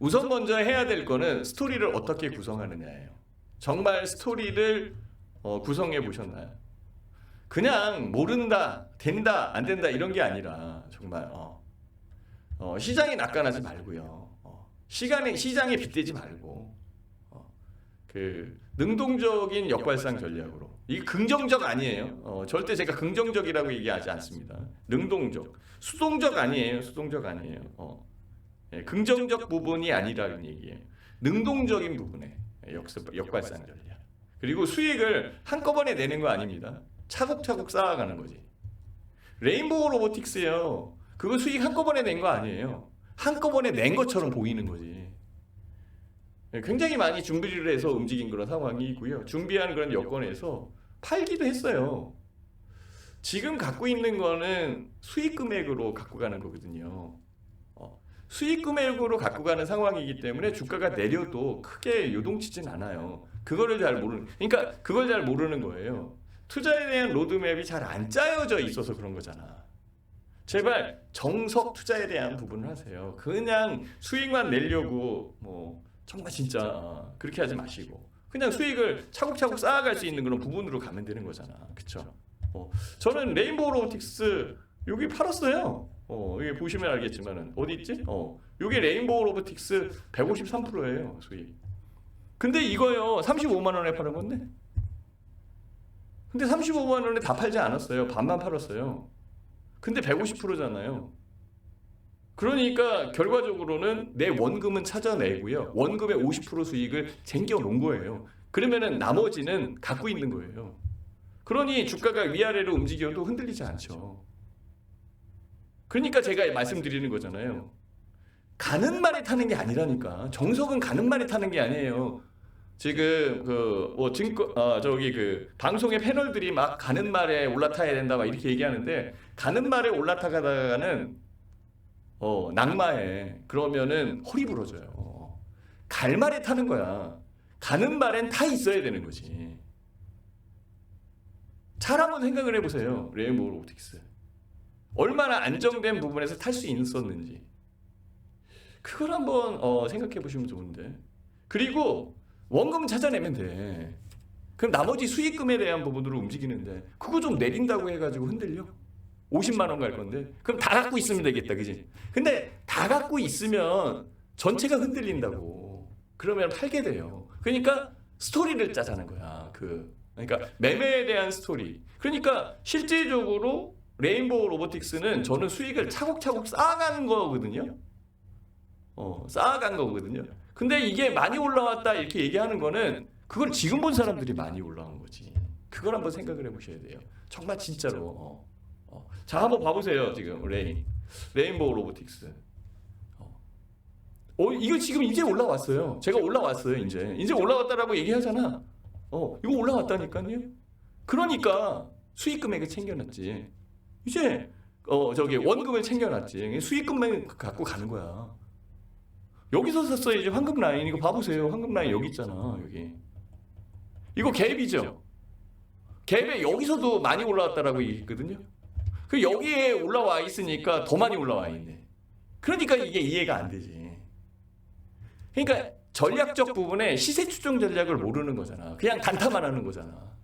우선 먼저 해야 될 거는 스토리를 어떻게 구성하느냐예요. 정말 스토리를 어, 구성해 보셨나요? 그냥 모른다, 된다, 안 된다 이런 게 아니라 정말 어, 어, 시장에 낙관하지 말고요. 어, 시간에 시장에 빗대지 말고 어, 그 능동적인 역발상 전략으로 이게 긍정적 아니에요. 어, 절대 제가 긍정적이라고 얘기하지 않습니다. 능동적, 수동적 아니에요. 수동적 아니에요. 어, 예, 긍정적 부분이 아니라는 얘기예요. 능동적인 부분에 역습, 역발상 전략. 그리고 수익을 한꺼번에 내는 거 아닙니다. 차곡차곡 쌓아가는 거지. 레인보우 로보틱스요. 그거 수익 한꺼번에 낸 거 아니에요. 한꺼번에 낸 것처럼 보이는 거지. 예, 굉장히 많이 준비를 해서 움직인 그런 상황이고요. 준비한 그런 여건에서 팔기도 했어요. 지금 갖고 있는 거는 수익 금액으로 갖고 가는 거거든요. 어, 수익 금액으로 갖고 가는 상황이기 때문에 주가가 내려도 크게 요동치진 않아요. 그거를 잘 모르는, 그러니까 그걸 잘 모르는 거예요. 투자에 대한 로드맵이 잘 안 짜여져 있어서 그런 거잖아. 제발 정석 투자에 대한 부분을 하세요. 그냥 수익만 내려고 뭐 정말 진짜 어, 그렇게 하지 마시고 그냥 수익을 차곡차곡 쌓아갈 수 있는 그런 부분으로 가면 되는 거잖아. 그쵸? 어, 저는 레인보우 로보틱스 여기 팔았어요. 어, 여기 보시면 알겠지만은 어디 있지? 어, 여기 레인보우 로보틱스 153%예요 수익. 근데 이거요 35만 원에 파는 건데. 근데 35만 원에 다 팔지 않았어요. 반만 팔았어요. 근데 150%잖아요. 그러니까 결과적으로는 내 원금은 찾아내고요. 원금의 50% 수익을 쟁겨 놓은 거예요. 그러면은 나머지는 갖고 있는 거예요. 그러니 주가가 위아래로 움직여도 흔들리지 않죠. 그러니까 제가 말씀드리는 거잖아요. 가는 말에 타는 게 아니라니까. 정석은 가는 말에 타는 게 아니에요. 지금 그뭐 증권 아 저기 그 방송의 패널들이 막 가는 말에 올라타야 된다 막 이렇게 얘기하는데 가는 말에 올라타가다가는 어 낙마해 그러면은 허리 부러져요. 갈 말에 타는 거야. 가는 말엔 타 있어야 되는 거지. 잘 한번 생각을 해보세요. 레인보우 로보틱스 얼마나 안정된 부분에서 탈 수 있었는지 그걸 한번 어, 생각해 보시면 좋은데 그리고 원금 찾아내면 돼. 그럼 나머지 수익금에 대한 부분으로 움직이는데 그거 좀 내린다고 해가지고 흔들려? 50만 원 갈 건데 그럼 다 갖고 있으면 되겠다, 그지? 근데 다 갖고 있으면 전체가 흔들린다고. 그러면 팔게 돼요. 그러니까 스토리를 짜자는 거야. 그 그러니까 매매에 대한 스토리. 그러니까 실제적으로 레인보우 로보틱스는 저는 수익을 차곡차곡 쌓아가는 거거든요. 어, 쌓아간 거거든요. 근데 이게 많이 올라왔다 이렇게 얘기하는 거는 그걸 지금 본 사람들이 많이 올라온 거지. 그걸 한번 생각을 해보셔야 돼요. 정말 진짜로. 어, 어. 자 한번 봐보세요 지금 레인 레인보우 로보틱스. 어. 어 이거 지금 이제 올라왔어요. 제가 올라왔어요 이제 이제 올라왔다라고 얘기하잖아. 어 이거 올라왔다니까요. 그러니까 수익 금액을 챙겨놨지. 이제 어 저기 원금을 챙겨놨지. 수익 금액 갖고 가는 거야. 여기서 샀어야지 황금 라인. 이거 봐보세요. 황금 라인 여기 있잖아 여기. 이거 갭이죠? 갭에 여기서도 많이 올라왔다라고 얘기했거든요. 그 여기에 올라와 있으니까 더 많이 올라와 있네. 그러니까 이게 이해가 안 되지. 그러니까 전략적 부분에 시세 추종 전략을 모르는 거잖아. 그냥 단타만 하는 거잖아. 어.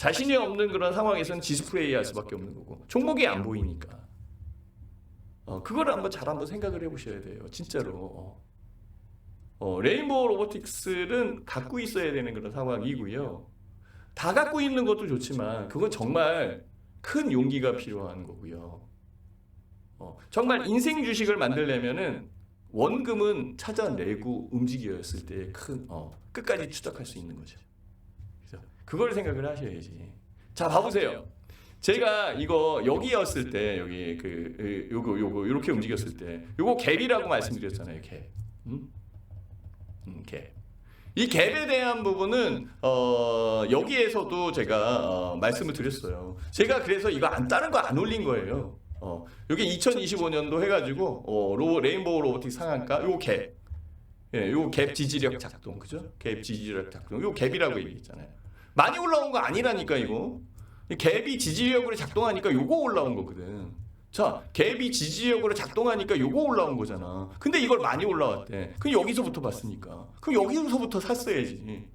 자신이 없는 그런 상황에서는 지스프레이 할 수밖에 없는 거고 종목이 안 보이니까 어, 그거를 한번 잘 한번 생각을 해보셔야 돼요. 진짜로. 어. 어, 레인보우 로보틱스는 갖고 있어야 되는 그런 상황이고요. 다 갖고 있는 것도 좋지만 그건 정말 큰 용기가 필요한 거고요. 어, 정말 인생 주식을 만들려면은 원금은 찾아내고 움직였을 때 큰 어, 끝까지 추적할 수 있는 거죠. 그걸 생각을 하셔야지. 자 봐보세요. 제가 이거 여기였을 때 여기 그 그, 요거 요거 이렇게 움직였을 때 요거 갭이라고 말씀드렸잖아요 갭. 음? 음, 갭. 이 갭에 대한 부분은 어, 여기에서도 제가 어, 말씀을 드렸어요. 제가 그래서 이거 안 다른 거 안 올린 거예요. 어, 여기 2025년도 해가지고 어, 로 레인보우 로보틱 상한가 요 갭. 예, 요갭 지지력 작동 그죠? 갭 지지력 작동 요 갭이라고 얘기했잖아요. 많이 올라온 거 아니라니까 이거. 갭이 지지력으로 작동하니까 요거 올라온 거거든. 자, 갭이 지지역으로 작동하니까 요거 올라온 거잖아. 근데 이걸 많이 올라왔대. 그럼 여기서부터 봤으니까. 그럼 여기서부터 샀어야지.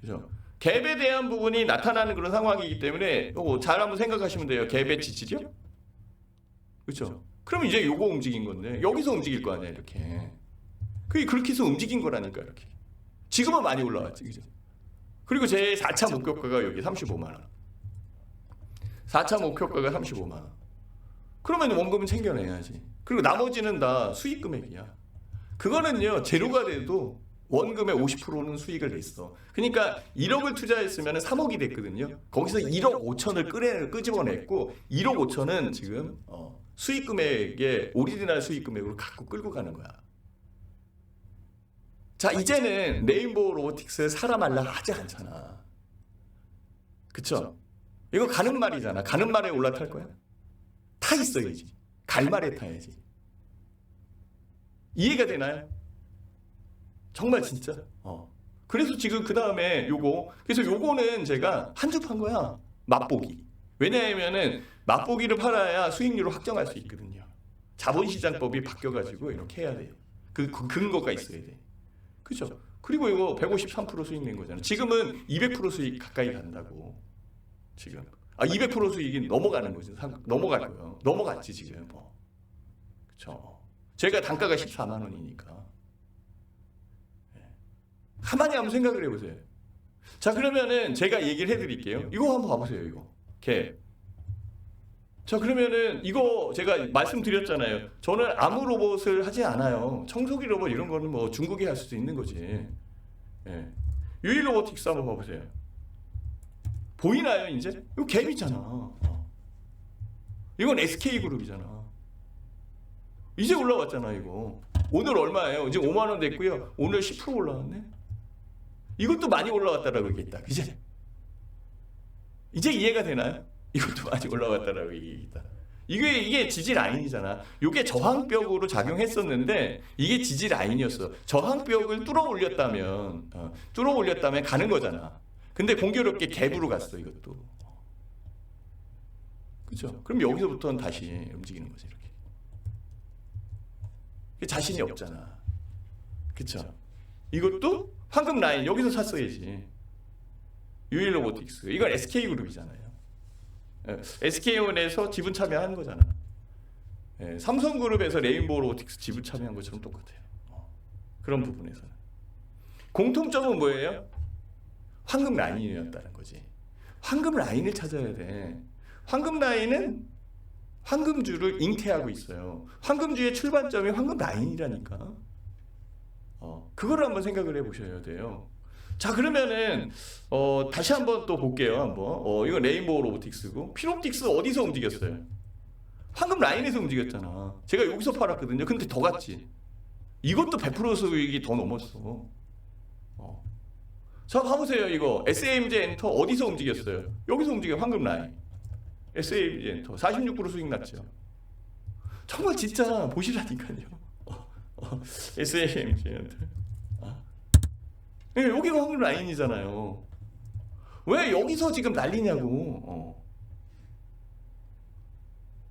그죠? 갭에 대한 부분이 나타나는 그런 상황이기 때문에 요거 잘 한번 생각하시면 돼요. 갭의 지지력? 그렇죠? 그럼 이제 요거 움직인 건데 여기서 움직일 거 아니야, 이렇게. 그게 그렇게 해서 움직인 거라니까, 이렇게. 지금은 많이 올라왔지, 그죠? 그리고 제 4차 목표가가 여기 35만 원. 4차 목표가가 35만 원. 그러면 원금은 챙겨내야지. 그리고 나머지는 다 수익 금액이야. 그거는요 제로가 돼도 원금의 50%는 수익을 냈어. 그러니까 1억을 투자했으면 3억이 됐거든요. 거기서 1억 5천을 끄내 끄집어냈고 1억 5천은 지금 어, 수익 금액의 오리지널 수익 금액으로 갖고 끌고 가는 거야. 자 이제는 레인보우 로보틱스 사람 말라 하지 않잖아. 그쵸? 이거 가는 말이잖아. 가는 말에 올라탈 거야? 타 있어야지. 갈 말에 타야지. 이해가 되나요? 정말 진짜. 어. 그래서 지금 그 다음에 요거 그래서 요거는 제가 한 주 판 거야 맛보기. 왜냐하면은 맛보기를 팔아야 수익률을 확정할 수 있거든요. 자본시장법이 바뀌어가지고 이렇게 해야 돼요. 그, 그 근거가 있어야 돼. 그죠? 그리고 이거 153% 수익 낸 거잖아. 지금은 200% 수익 가까이 간다고. 지금. 아, 200% 수익이 넘어가는 거죠. 거예요. 넘어갔지 지금. 뭐. 그렇죠. 제가 단가가 14만 원이니까. 예. 가만히 한번 생각을 해보세요. 자 그러면은 제가 얘기를 해드릴게요. 이거 한번 봐보세요. 이거. 개. 자 그러면은 이거 제가 말씀드렸잖아요. 저는 아무 로봇을 하지 않아요. 청소기 로봇 이런 거는 뭐 중국에 할 수도 있는 거지. 예. 유일 로보틱스 한번 봐보세요. 보이나요 이제? 이거 갭이잖아. 어. 이건 SK 그룹이잖아. 이제 올라왔잖아 이거. 오늘 얼마예요? 이제 5만 원 됐고요. 오늘 10% 올라왔네. 이것도 많이 올라왔다라고 얘기했다. 이제 이제 이해가 되나요? 이것도 많이 올라왔다라고 얘기했다. 이게 이게 지지 라인이잖아. 이게 저항벽으로 작용했었는데 이게 지지 라인이었어. 저항벽을 뚫어 올렸다면 어, 뚫어 올렸다면 가는 거잖아. 근데 공교롭게 갭으로 갔어 이것도. 그렇죠? 그럼 여기서부터는 다시 움직이는 거지 이렇게. 그 자신이 없잖아. 그렇죠? 이것도 황금 라인 여기서 샀어야지. 유일 로보틱스. 이건 SK 그룹이잖아요. SK온에서 지분 참여한 거잖아. 예, 삼성그룹에서 레인보우 로보틱스 지분 참여한 것처럼 똑같아요. 어, 그런 부분에서는 공통점은 뭐예요? 황금 라인이었다는 거지. 황금 라인을 찾아야 돼. 황금 라인은 황금주를 잉태하고 있어요. 황금주의 출발점이 황금 라인이라니까. 어, 그거를 한번 생각을 해보셔야 돼요. 자 그러면은 어, 다시 한번 또 볼게요. 한번 어, 이거 레인보우 로보틱스고 피롭틱스 어디서 움직였어요? 황금 라인에서 움직였잖아. 제가 여기서 팔았거든요. 근데 더 갔지. 이것도 100% 수익이 더 넘었어. 어. 자 봐보세요. 이거 SAMG 엔터 어디서 움직였어요? 여기서 움직여 황금 라인. SAMG 엔터 46% 수익 났죠. 정말 진짜 보시라니까요. 어, 어, SAMG 엔터. 예, 여기가 황금 라인이잖아요. 왜 여기서 지금 난리냐고. 어.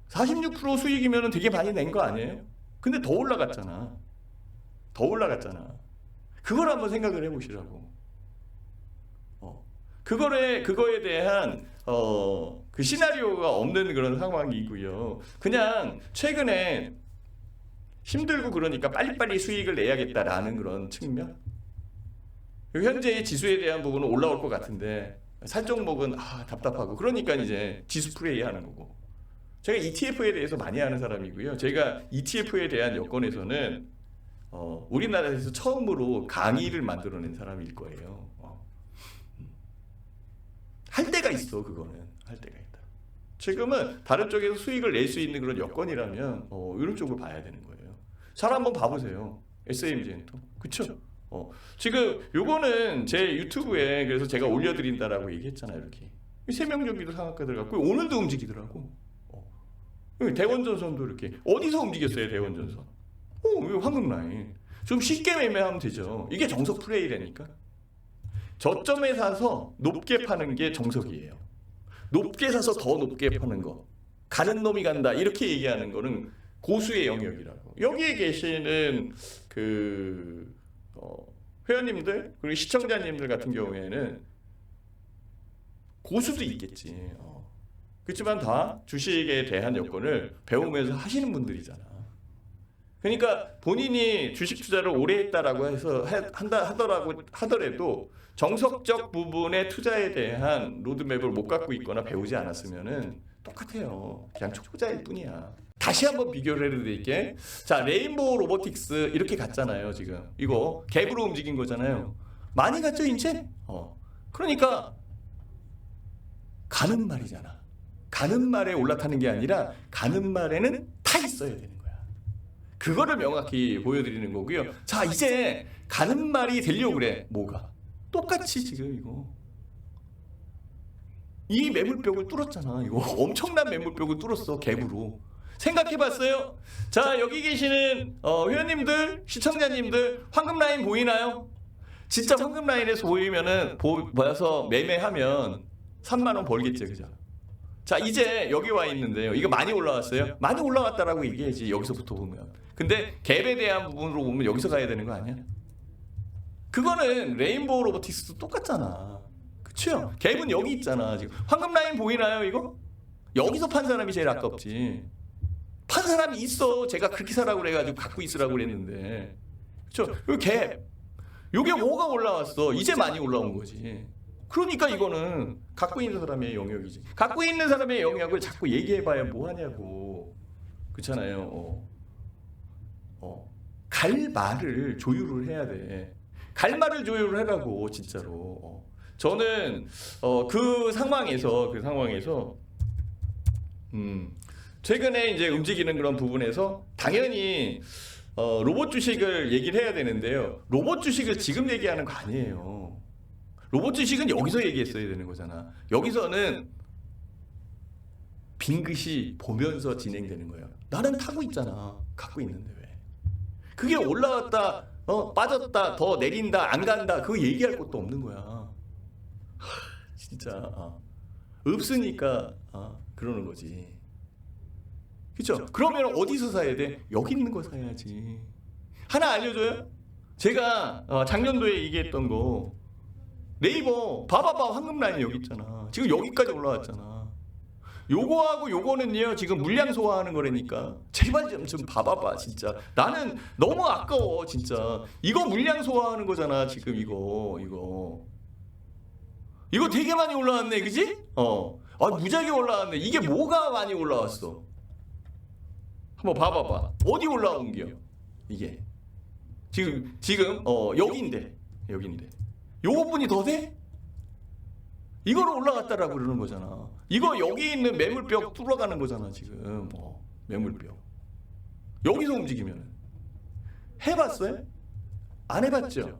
46% 수익이면 되게 많이 낸 거 아니에요? 근데 더 올라갔잖아. 더 올라갔잖아. 그걸 한번 생각을 해보시라고. 어. 그거에 그거에 대한 어, 그 시나리오가 없는 그런 상황이고요. 그냥 최근에 힘들고 그러니까 빨리빨리 수익을 내야겠다라는 그런 측면. 현재의 지수에 대한 부분은 올라올 것 같은데 살 종목은 아 답답하고. 그러니까 이제 지수 플레이 하는 거고. 제가 ETF에 대해서 많이 하는 사람이고요. 제가 ETF에 대한 여건에서는 어, 우리나라에서 처음으로 강의를 만들어낸 사람일 거예요. 어. 할 때가 있어 그거는. 할 때가 있다. 지금은 다른 쪽에서 수익을 낼 수 있는 그런 여건이라면 어, 이런 쪽을 봐야 되는 거예요. 잘 한번 봐보세요. SMG엔터 그쵸? 어, 지금 요거는 제 유튜브에 그래서 제가 올려드린다라고 얘기했잖아요 이렇게. 세명정기도 상한가 들어갔고 오늘도 움직이더라고. 어. 대원전선도 이렇게 어디서 움직였어요 대원전선? 어, 이거 황금 라인. 좀 쉽게 매매하면 되죠. 이게 정석 플레이라니까. 저점에 사서 높게 파는 게 정석이에요. 높게 사서 더 높게 파는 거. 가는 놈이 간다. 이렇게 얘기하는 거는 고수의 영역이라고. 여기에 계시는 그 어, 회원님들 그리고 시청자님들 같은 경우에는 고수도 있겠지. 어. 그렇지만 다 주식에 대한 여건을 배우면서 하시는 분들이잖아. 그러니까 본인이 주식 투자를 오래 했다라고 해서 해- 한다 하더라고 하더라도 정석적 부분의 투자에 대한 로드맵을 못 갖고 있거나 배우지 않았으면은 똑같아요. 그냥 초보자일 뿐이야. 다시 한번 비교를 해드릴게. 자, 레인보우 로보틱스 이렇게 갔잖아요, 지금. 이거 갭으로 움직인 거잖아요. 많이 갔죠, 이제? 어. 그러니까 가는 말이잖아. 가는 말에 올라타는 게 아니라 가는 말에는 타 있어야 되는 거야. 그거를 명확히 보여드리는 거고요. 자, 이제 가는 말이 되려고 그래. 뭐가? 똑같이 지금 이거. 이 매물벽을 뚫었잖아. 이거 엄청난 매물벽을 뚫었어. 갭으로. 생각해봤어요? 자, 여기 계시는 어, 회원님들, 시청자님들, 황금 라인 보이나요? 진짜 황금 라인에서 보이면은 보, 보여서 매매하면 3만 원 벌겠지, 그죠? 자, 이제 여기 와 있는데요. 이거 많이 올라왔어요? 많이 올라왔다라고 얘기해야지. 여기서부터 보면. 근데 갭에 대한 부분으로 보면 여기서 가야 되는 거 아니야? 그거는 레인보우 로보틱스도 똑같잖아. 그쵸? 갭은 여기 있잖아. 지금 황금 라인 보이나요, 이거? 여기서 판 사람이 제일 아깝지. 판 사람이 있어. 제가 그렇게 사라고 그래가지고 갖고 있으라고 그랬는데. 요 갭. 요게 뭐가 올라왔어? 이제 많이 올라온 거지. 그러니까 이거는 갖고 있는 사람의 영역이지. 갖고 있는 사람의 영역을 자꾸 얘기해봐야 뭐 하냐고. 그렇잖아요. 어. 어. 갈 말을 조율을 해야 돼. 갈 말을 조율을 하라고 진짜로. 어. 저는 어, 그 상황에서 그 상황에서 음, 최근에 이제 움직이는 그런 부분에서 당연히 어, 로봇 주식을 얘기를 해야 되는데요. 로봇 주식을 지금 얘기하는 거 아니에요. 로봇 주식은 여기서 얘기했어야 되는 거잖아. 여기서는 빙긋이 보면서 진행되는 거예요. 나는 타고 있잖아. 갖고 있는데 왜? 그게 올라왔다, 어, 빠졌다, 더 내린다, 안 간다. 그거 얘기할 것도 없는 거야. 하, 진짜 어. 없으니까 어, 그러는 거지. 그렇죠? 그러면 어디서 사야 돼? 여기 있는 거 사야지. 하나 알려줘요? 제가 어, 작년도에 얘기했던 거 네이버 봐봐봐 황금 라인 여기 있잖아. 지금 여기까지 올라왔잖아. 요거하고 요거는요 지금 물량 소화하는 거라니까 제발 좀, 좀 봐봐봐 진짜 나는 너무 아까워 진짜 이거 물량 소화하는 거잖아 지금 이거 이거 이거 되게 많이 올라왔네 그지? 어 아, 무지하게 올라왔네 이게 뭐가 많이 올라왔어 한번 봐봐봐 어디 올라온 게요 이게 지금 지금 어 여기인데 여기인데 요 부분이 더 돼? 이거로 올라갔다라고 그러는 거잖아. 이거 여기 있는 매물벽 뚫어가는 거잖아 지금. 어, 매물벽. 여기서 움직이면 해봤어요? 안 해봤죠.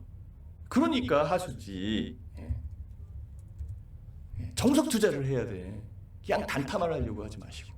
그러니까 하수지. 예. 예, 정석 투자를 해야 돼. 그냥 단타만 하려고 하지 마시고.